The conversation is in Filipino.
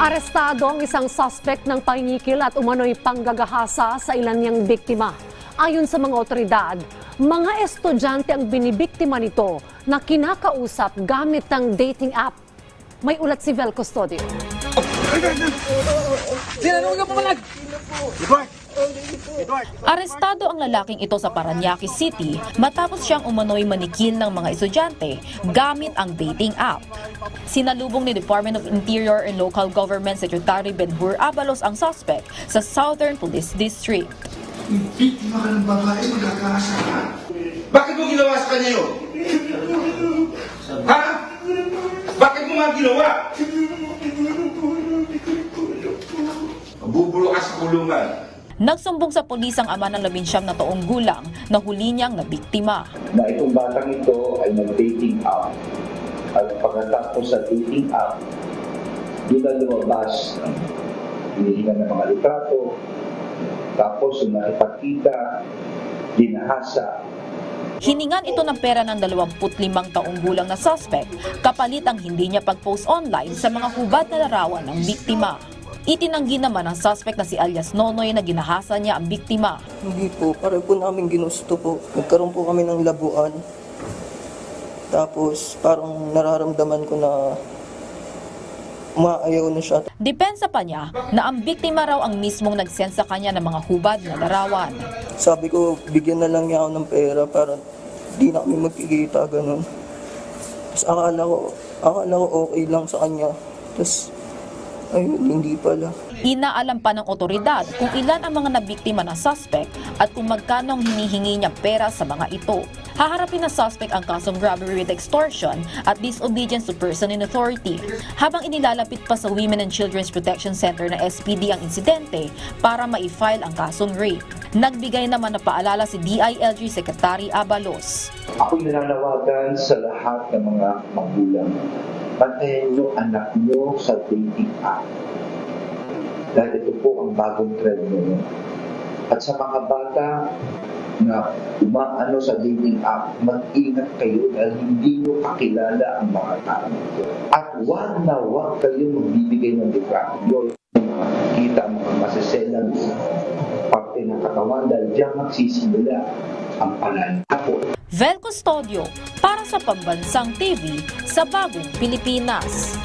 Arestado ang isang suspect ng pangingikil at umano'y panggagahasa sa ilan niyang biktima. Ayon sa mga otoridad, mga estudyante ang binibiktima nito na kinakausap gamit ng dating app. May ulat si Vel Custodio. Arestado ang lalaking ito sa Paranaque City matapos siyang umano'y manikil ng mga estudyante gamit ang dating app. Sinalubong ni Department of Interior and Local Government Secretary Benhur Abalos ang suspect sa Southern Police District. Bakit mo ginawa sa kanya yun? Ha? Bakit mo nga ginawa? Bubulo ka sa kulungan. Nagsumbong sa pulis ang ama ng labinsyam na taong gulang na huli niyang nabiktima. na itong batang ito ay nag-dating app. At pagkatapos sa dating app, doon na lumabas hinihingan ng mga litrato, tapos yung nakipagkita, dinahasa, Hiningan ito ng pera ng 25 taong gulang na suspect kapalit ang hindi niya pag-post online sa mga hubad na larawan ng biktima. Itinanggi naman ng suspect na si alias Nonoy na ginahasa niya ang biktima. Hindi po, pare po namin ginusto po. Nagkaroon po kami ng labuan. Tapos parang nararamdaman ko na maayaw na siya. Depensa pa niya na ang biktima raw ang mismong nagsend sa kanya ng mga hubad na larawan. Sabi ko, bigyan na lang niya ako ng pera para di na kami magkikita, ganun. Tapos akala ko, akala ko okay lang sa kanya. Tapos, ayun, hindi pala. Inaalam pa ng otoridad kung ilan ang mga nabiktima ng suspect at kung magkano ang hinihingi niya pera sa mga ito. Haharapin ng suspect ang kasong robbery with extortion at disobedience to person in authority. Habang inilalapit pa sa Women and Children's Protection Center na SPD ang insidente para ma-file ang kasong rape. Nagbigay naman na paalala si DILG Secretary Abalos. Ako'y nananawagan sa lahat ng mga magulang. Bantayan niyo anak niyo sa dating app. Dahil ito po ang bagong trend ngayon. At sa mga bata na umaano sa dating app, mag-ingat kayo dahil hindi niyo kakilala ang mga tao. At wag na wag kayo magbibigay ng litrato. Kita ang mga masaselang parte ng katawan dahil diyan magsisimula ang pananakot. Vel Custodio para sa Pambansang TV sa Bagong Pilipinas.